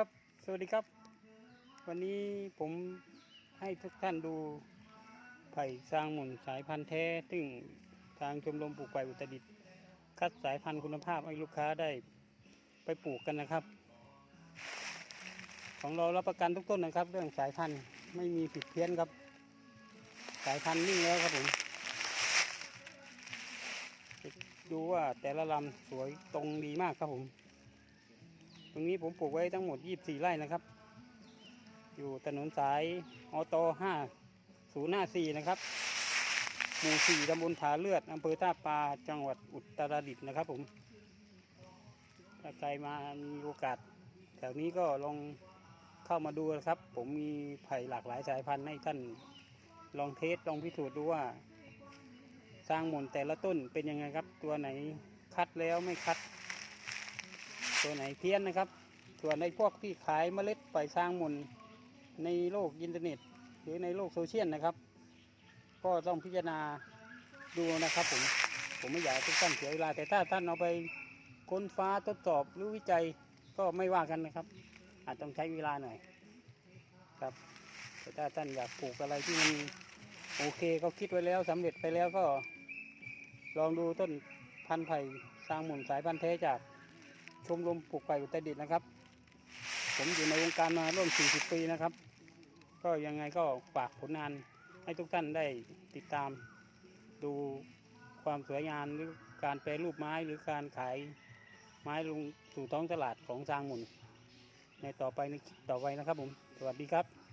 ครับ สวัสดีครับ วันนี้ผมให้ทุกท่านดูไผ่สร้างหมุนสายพันธุ์แท้ ซึ่งทางชมรมปลูกไผ่อุตรดิตถ์คัดสายพันธุ์คุณภาพให้ลูกค้าได้ไปปลูกกันนะครับ ของเรารับประกันทุกต้นนะครับ เรื่องสายพันธุ์ไม่มีผิดเพี้ยนครับ สายพันธุ์นิ่งแล้วครับผมดูว่าแต่ละลำสวยตรงดีมากครับผม ตรงนี้ผมปลูกไว้ทั้งหมด 24 ไร่นะครับ อยู่ถนนสายอต5054 นะครับ หมู่ 4ตำบลผาเลือดอำเภอท่าปลาจังหวัดอุตรดิตถ์นะครับผม ถ้าใครมามีโอกาสแถวนี้ก็ลองเข้ามาดูนะครับ ผมมีไผ่หลากหลายสายพันธุ์ให้ท่านลองเทสลองพิสูจน์ดูว่า สร้างหมุนแต่ละต้นเป็นยังไงครับ ตัวไหนคัดแล้วไม่คัด ตัวไหนเพี้ยนนะครับ ส่วนในพวกที่ขายเมล็ดปล่อยสร้างมุนในโลกอินเทอร์เน็ต หรือในโลกโซเชียลนะครับ ก็ต้องพิจารณาดูนะครับผมผมไม่อยากให้ทุกท่านเสียเวลาแต่ถ้าท่านเอาไปค้นฟ้าทดสอบหรือวิจัยก็ไม่ว่ากันนะครับ อาจต้องใช้เวลาหน่อยครับแต่ถ้าท่านอยากปลูกอะไรที่มันโอเคก็คิดไว้แล้วสำเร็จไปแล้วก็ ลองดูต้นพันธุ์ไผ่สร้างหมุนสายพันธุ์แท้จาก ชมรมปลูกไผ่อุตรดิตนะครับ ผมอยู่ในวงการมาร่วม 40 ปีนะครับ ก็ยังไงก็ฝากผลงานให้ทุกท่านได้ติดตาม ดูความสวยงามหรือการแปรรูปไม้หรือการขายไม้ลงสู่ท้องตลาดของจางหมุนในต่อไปในต่อไปนะครับผม สวัสดีครับ